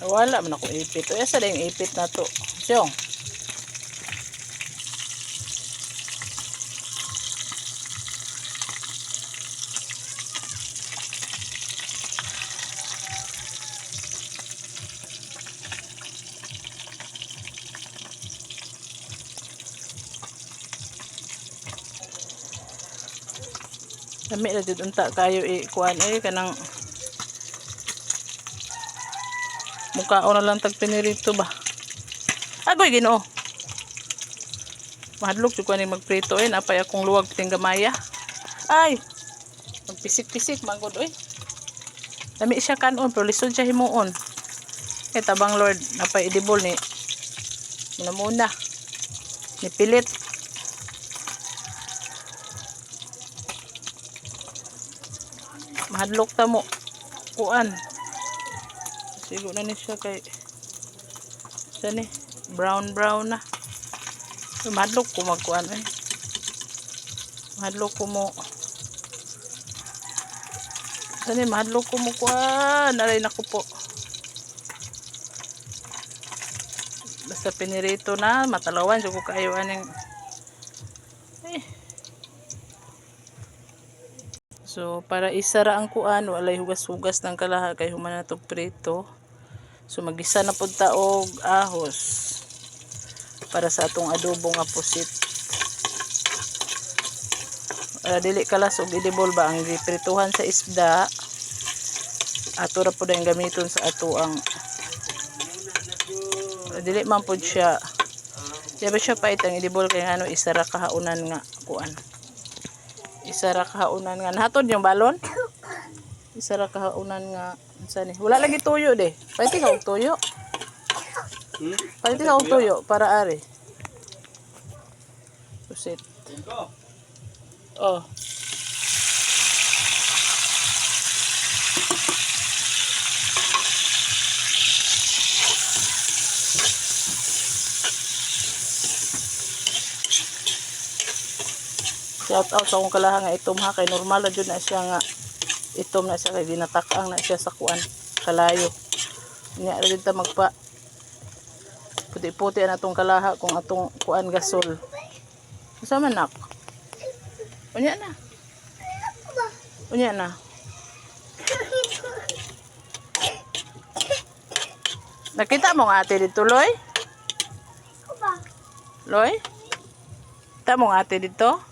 Wala man ako ipit. O, asa na yung ipit na to? Siyong. Dami na jud unta kayo i kuan eh kanang mukhaon na lang tag pinirito ba. Agoy Ginoo. Mahadlok jud ko magprito eh napay akong luwag piting gamaya. Ay. Magpisik-pisik magod oy. Dami siya kanon pero lisod siya himuon. Eh tabang Lord napay idibol ni muna muna. Ni pilit. mahadlok ta mo kuan sigo na ni siya kay siya ni brown brown na. So, mahadlok ko magkuan eh. Mahadlok ko mo. Siya ni mahadlok ko mo kuan naray na ko po. Basta pinirito na matalawan siya ko kayo aning. Eh. So, para isara ang kuan, walay hugas-hugas ng kalaha kay human na to prito. So, magisa na pud ta og ahos para sa atong adobong aposit. Para dili kalas og idibol ba ang giprituhan sa isda. Ato ra pud ang gamiton sa ato ang para dili man pud siya. Diba siya pait ang idibol kay ano isara kahaunan nga kuan isa ra kahaunan nga nahatod yung balon isa ra kahaunan nga unsa ni wala lagi tuyo de. Pwede ka og tuyo. Pwede ka og tuyo para ari. Susit oh. Shout out sa akong kalaha nga itom ha kay normal na jud na siya nga itom na siya kay ginatak-ang na siya sa kuan kalayo ra jud ta magpa. Puti-puti na atong kalaha kung atong kuan gasol. Usa man nak? Unya na. Unya na. Nakita mo nga ate dito, Loy? Loy? Kita mo nga ate dito?